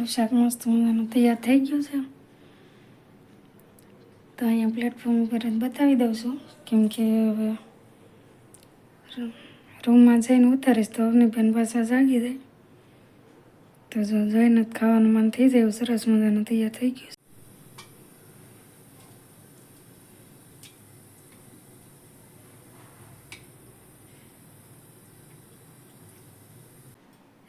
આપણું શાક મસ્ત મજાનું તૈયાર થઈ ગયું છે તો અહીંયા પ્લેટફોર્મ ઉપર જ બતાવી દઉં છું કેમ કે હવે રૂમમાં જઈને ઉતારીશ તો અવની બેન પાછા જાગી જાય તો જો જોઈને ખાવાનું મન થઈ જાય એવું સરસ મજાનું તૈયાર થઈ ગયું.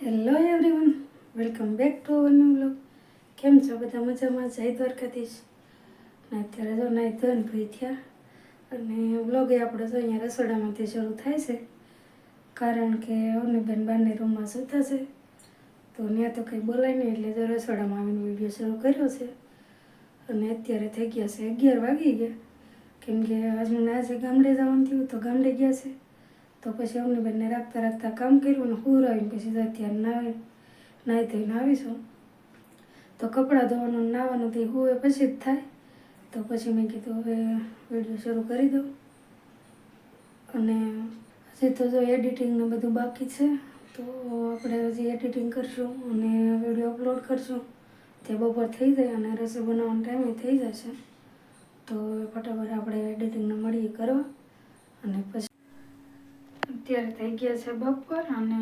Hello everyone welcome back to our blog કેમ છો? બધા મજામાં? જય દ્વારકાધીશ. ને અત્યારે જો નાઈ ધોઈને ભાઈ થયા. અને બ્લોગ એ આપણે તો અહીંયા રસોડામાંથી શરૂ થાય છે. કારણ કે અમને બેન બહારની રૂમમાં સૂતા છે. તો ત્યાં તો કંઈ બોલાય નહીં એટલે જો રસોડામાં આવીને વીડિયો શરૂ કર્યો છે. અને અત્યારે થઈ ગયા છે અગિયાર વાગી ગયા. કેમ કે આજે છે ગામડે જવાનું થયું તો ગામડે ગયા છે. તો પછી અમને બેનને રાખતા રાખતા કામ કર્યું અને હું આવીને પછી અત્યારે નાવી નાહી ધોઈને આવીશું તો કપડાં ધોવાનું નાહવાનું તે હું પછી જ થાય. તો પછી મેં કીધું હવે વીડિયો શરૂ કરી દઉં. અને હજી તો જો એડિટિંગને બધું બાકી છે, તો આપણે હજી એડિટિંગ કરશું અને વીડિયો અપલોડ કરશું. તે બપોર થઈ જાય અને રસોઈ બનાવવાનો ટાઈમે થઈ જશે તો ફટાફટ આપણે એડિટિંગને મળીએ કરવા. અને પછી અત્યારે થઈ ગયા છે બપોર અને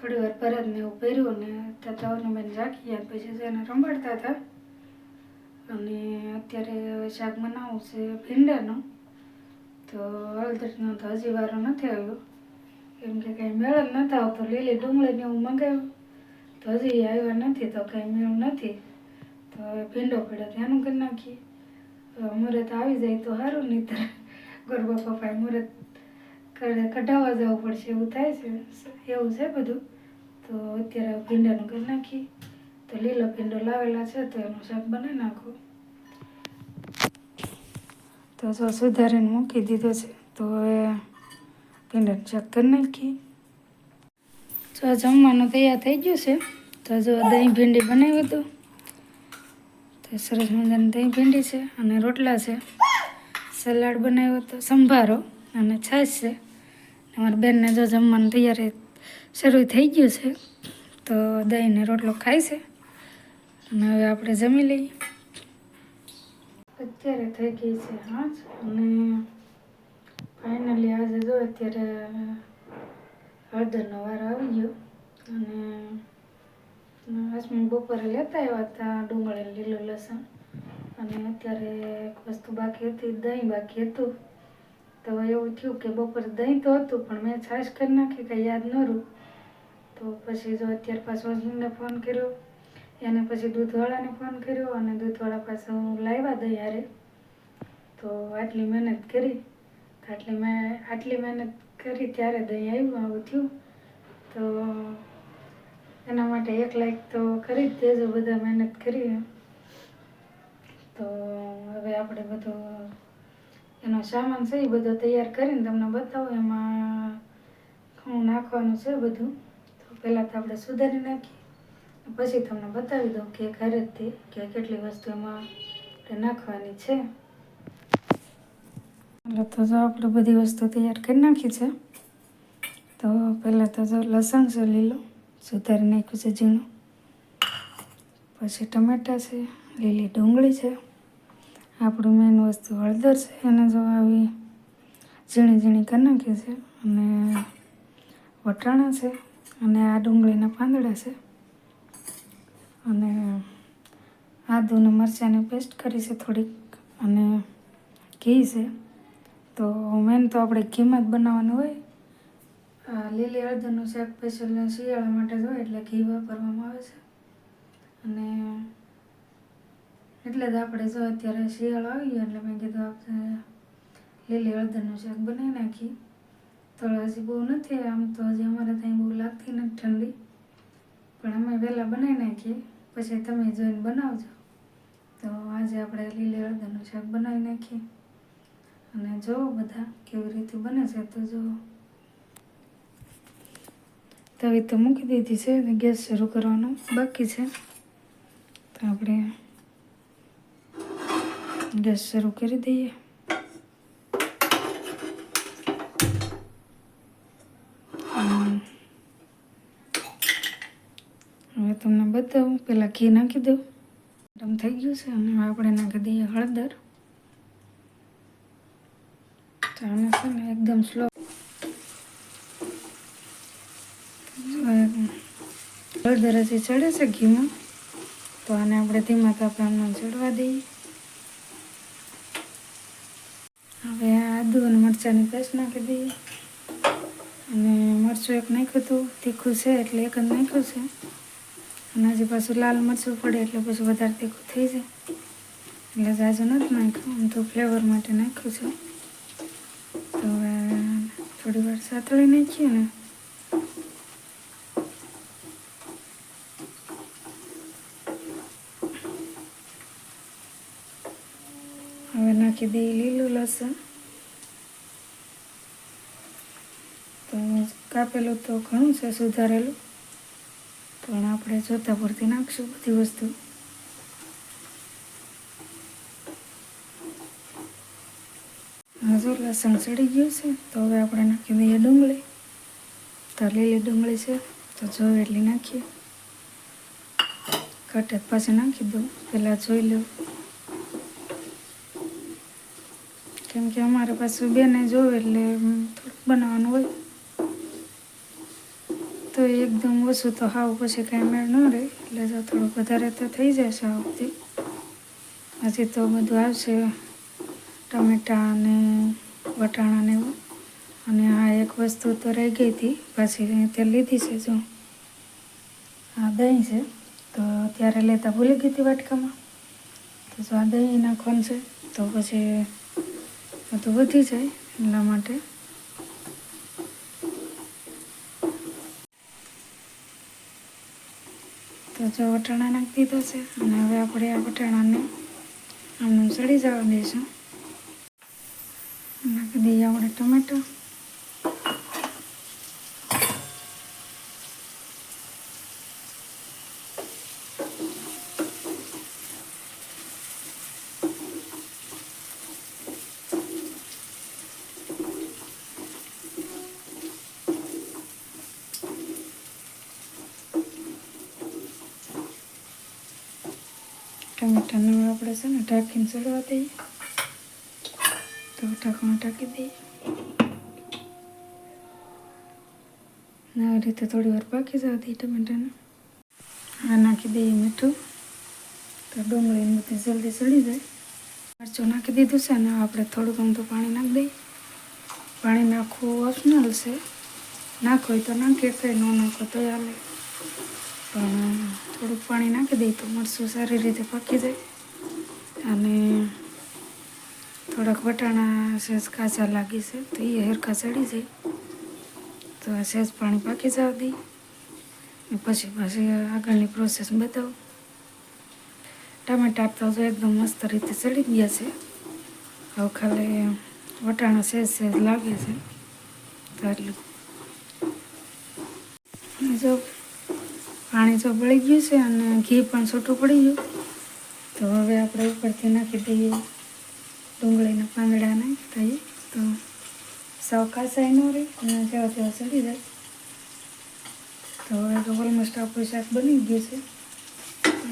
થોડી વાર પરત ને એવું પહેર્યું ને તાતાઓને બેન રાખી ગયા પછી એને રંબાડતા હતા. અને અત્યારે શાક બનાવવું છે ભીંડાનું. તો હળદરનો તો હજી વારો નથી આવ્યો. કેમ કે કંઈ મેળ જ નતા આવતો. લીલી ડુંગળીને એવું મંગાવ્યું. તો હજી આવ્યા નથી તો કાંઈ મેળ નથી. તો ભીંડો પડ્યો ત્યાંનું કરી નાખીએ. હવે મુહૂર્ત આવી જાય તો સારું નહીં તર ગરબા પપ્પાએ મુહૂર્ત કઢાવવા જવું પડશે એવું થાય છે, એવું છે બધું. તો અત્યારે ભીંડાનું કરી નાખી તો લીલો ભીંડો લાવેલા છે, તો એનું શાક બનાવી નાખું. તો જો સુધારીને મૂકી દીધો છે, તો હવે ભીંડાનું શાક કરી નાખી જો જમવાનું તૈયાર થઈ ગયું છે, તો જો દહીં ભીંડી બનાવ્યું હતું. તો સરસ મજાની દહીં ભીંડી છે અને રોટલા છે. સલાડ બનાવ્યો હતો, સંભારો અને છાશ છે. અમારી બેનને જો જમવાનું તૈયારી શરૂ થઈ ગયું છે, તો દહીંને રોટલો ખાય છે. અને હવે આપણે જમી લઈએ. અત્યારે થઈ ગઈ છે હાજ અને ફાઇનલી આજે જો અત્યારે હળદરનો વાર આવી ગયો. અને આજમી બપોરે લેતા આવ્યા હતા ડુંગળી લીલું લસણ. અને અત્યારે એક વસ્તુ બાકી હતી, દહીં બાકી હતું. તો એવું થયું કે બપોર દહીં તો હતું, પણ મેં છાશ કરી નાખી કે યાદ ન રહું. તો પછી જો અત્યારે પાછો હસબન્ડને ફોન કર્યો, એને પછી દૂધવાળાને ફોન કર્યો અને દૂધવાળા પાસે હું લાવ્યા દહીં હારે. તો આટલી મહેનત કરી આટલી મેં, આટલી મહેનત કરી ત્યારે દહીં આવ્યું, આવું થયું. તો એના માટે એક લાઈક તો કરી જ દેજો, બધા મહેનત કરી. તો હવે આપણે બધો એનો સામાન છે એ બધો તૈયાર કરીને તમને બતાવું, એમાં હું નાખવાનું છે બધું. તો પહેલાં તો આપણે સુધારી નાખીએ, પછી તમને બતાવી દઉં કે ઘરે તે, કે કેટલી વસ્તુ એમાં નાખવાની છે. એટલે તો જો આપણે બધી વસ્તુ તૈયાર કરી નાખી છે. તો પહેલાં તો જો લસણ છે લીલો, સુધારી નાખ્યું છે ઝીણું. પછી ટમેટા છે, લીલી ડુંગળી છે. આપણું મેન વસ્તુ હળદર છે, એને જો આવી ઝીણી ઝીણી કરી નાખી છે અને વટાણા છે અને આ ડુંગળીના પાંદડા છે. અને આદુને મરચાંની પેસ્ટ કરી છે થોડીક અને ઘી છે. તો મેન તો આપણે ઘીમાં જ બનાવવાનું હોય. આ લીલી હળદરનું શાક સ્પેશિયલ શિયાળા માટે જ હોય એટલે ઘી વાપરવામાં આવે છે. અને એટલે જ આપણે જો અત્યારે શિયાળો આવી ગયો એટલે મેં કીધું આપણે લીલી હળદરનું શાક બનાવી નાખી તો હજી બહુ નથી, આમ તો હજી અમારે ત્યાં બહુ લાગતી નથી ઠંડી. પણ અમે વહેલા બનાવી નાખીએ, પછી તમે જોઈને બનાવજો. તો આજે આપણે લીલી હળદરનું શાક બનાવી નાખીએ. અને જુઓ બધા કેવી રીતે બને છે તો જુઓ તવી તો મૂકી દીધી છે, ગેસ શરૂ કરવાનો બાકી છે. તો આપણે ગેસ શરૂ કરી દઈએ હવે તમને બતાવું પહેલાં ઘી નાખી દઉં ગરમ થઈ ગયું છે, અને આપણે નાખી દઈએ હળદર। તો છે ને એકદમ સ્લો હળદર હજી ચડે છે ઘીમાં, તો આને આપણે ધીમા તાપમાનમાં ચડવા દઈએ હવે આદુ અને મરચાંની પેસ્ટ નાખી દઈએ. અને મરચું એક નાખ્યું હતું, તીખું છે એટલે એક જ નાખ્યું છે. અને હજી પાછું લાલ મરચું પડે એટલે પછી વધારે તીખું થઈ જાય. એટલે જાજુ નથી નાખ્યું, આમ તો ફ્લેવર માટે નાખ્યું છે. તો હવે થોડી વાર સાતળી નાખીએ ને. હવે નાખી દઈએ લીલું લસણ તો કાપેલું તો ઘણું છે સુધારેલું. પણ આપણે જોતા પૂરતી નાખશું બધી વસ્તુ. હજુ લસણ ચડી ગયું છે, તો હવે આપણે નાખી દઈએ ડુંગળી. તો લીલી ડુંગળી છે, તો જોઈ એટલી નાખીએ. કટ જ પાછી નાખી દઉં, પહેલાં જોઈ લઉં. કેમ કે અમારે પાછું બેને જોવે એટલે થોડુંક બનાવવાનું હોય. તો એકદમ ઓછું તો હાવ પછી કાંઈ મેળ ન રહે. એટલે જો થોડુંક વધારે તો થઈ જશે આવતી હજી તો બધું આવશે. ટમેટાં અને વટાણા ને એવું. અને આ એક વસ્તુ તો રહી ગઈ હતી. પછી તે લીધી છે જો. આ દહીં છે. તો ત્યારે લેતા ભૂલી ગઈ હતી વાટકામાં. તો જો આ દહીં નાખવાનું છે, તો પછી બધું વધી જાય એટલા માટે. તો જો વટાણા નાખી દીધા છે અને હવે આપણે આ વટાણાને આમ સડી જવા દઈશું. નાખી દઈએ આપણે ટમેટો. ટમેટાને આપણે છે ને ઢાંકીને ચડવા દઈએ. તો ઢાંકણું ઢાંકી દઈએ. આવી રીતે થોડી વાર પાકી જવા દઈએ ટમેટાને. આ નાખી દઈએ મીઠું. તો ડુંગળી બધી જલ્દી ચડી જાય. મરચું નાખી દીધું છે ને આપણે થોડુંક અમથું પાણી નાખી દઈએ. પાણી નાખવું ઓપ્શનલ છે. નાખો તો નાખીએ, કંઈ ન નાખો તો હાલે. પણ થોડુંક પાણી નાખી દઈએ તો મરચું સારી રીતે પાકી જાય. અને થોડાક વટાણા સહેજ કાચા લાગી છે, તો એ હરખા ચડી જાય. તો સહેજ પાણી પાકી જવા દઈએ. પછી પાછી આગળની પ્રોસેસ બતાવું. ટામેટા તો જો એકદમ મસ્ત રીતે ચડી ગયા છે. હવે ખાલી વટાણા સહેજ સહેજ લાગે છે. તો એટલું જો પાણી તો પડી ગયું છે અને ઘી પણ છૂટું પડી ગયું. તો હવે આપણે ઉપરથી નાખી દઈએ ડુંગળીના પાંદડા નાખી દઈએ તો સાવ કાસાઈ ન રહે અને જેવા તેવા ચડી જાય. તો હવે તો ઓલમોસ્ટ આપણું શાક બની ગયું છે.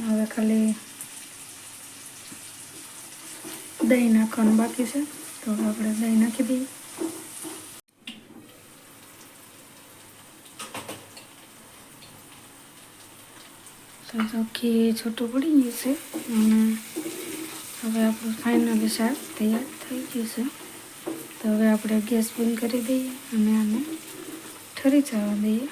હવે ખાલી દહીં નાખવાનું બાકી છે. તો આપણે દહીં નાખી દઈએ. તો જો છૂટું પડી ગયું છે. અને હવે આપણું ફાઇનલી શાક તૈયાર થઈ ગયું છે. તો હવે આપણે ગેસ બંધ કરી દઈએ અને આને ઠરી જવા દઈએ.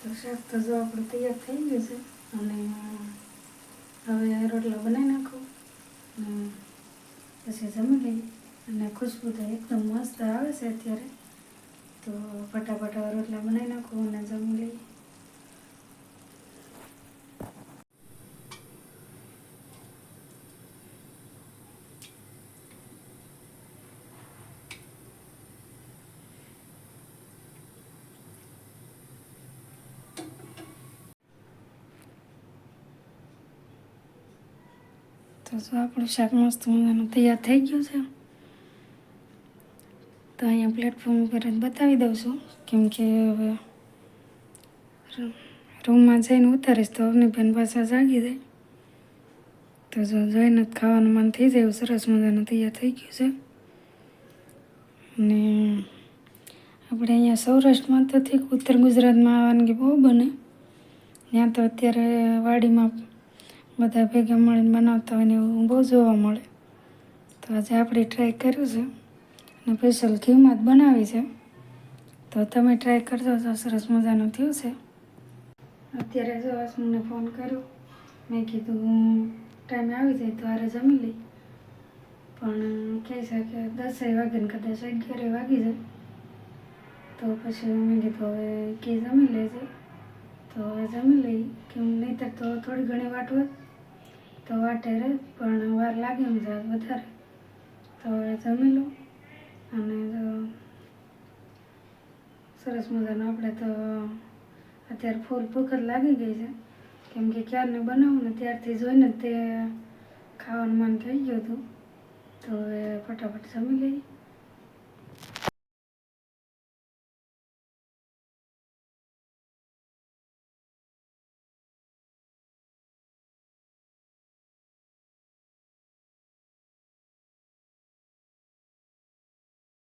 તો શાક તો જો આપણું તૈયાર થઈ ગયું છે અને હવે રોટલા બનાવી નાખો. પછી જમી લઈએ. અને ખુશ્બુ તો એકદમ મસ્ત આવે છે અત્યારે. તો ફટાફટ રોટલા બનાવી નાખો અને જમી લઈએ. તો શું આપણું શાક મસ્ત મજાનું તૈયાર થઈ ગયું છે. તો અહીંયા પ્લેટફોર્મ ઉપર જ બતાવી દઉં છું. કેમ કે હવે રૂમમાં જઈને ઉતારીશ તો અવનીબેન પાછા જાગી જાય. તો જો જોઈને ખાવાનું મન થઈ જાય એવું સરસ મજાનું તૈયાર થઈ ગયું છે. અને આપણે અહીંયા સૌરાષ્ટ્રમાં તો ઠીક ઉત્તર ગુજરાતમાં વાનગી બહુ બને. ત્યાં તો અત્યારે વાડીમાં બધા ભેગા મળીને બનાવતા હોય ને એવું બહુ જોવા મળે. તો આજે આપણે ટ્રાય કર્યું છે. અને ઘીમાં જ બનાવી છે. તો તમે ટ્રાય કરજો તો સરસ મજાનું થયું છે. અત્યારે જો મને ફોન કર્યો. મેં કીધું ટાઈમે આવી જાય તો હારે જમી લઈ. પણ કહે છે કે દસેક વાગે ને કદાચ અગિયારે વાગી જાય. તો પછી મેં કીધું, હવે કે જમી લેજે. તો હવે જમી લઈ કેમ નહીંતર તો થોડી ઘણી વાટ હોય. તો વાટે રહે, પણ વાર લાગે એમ જાય વધારે. તો હવે જમી લઉં. અને જો સરસ મજાનો આપણે તો અત્યારે ફૂલ ભૂખ લાગી ગઈ છે. કેમ કે ક્યારને બનાવું ને ત્યારથી જોઈને તે ખાવાનું મન થઈ ગયું હતું. તો એ ફટાફટ જમી લઈએ.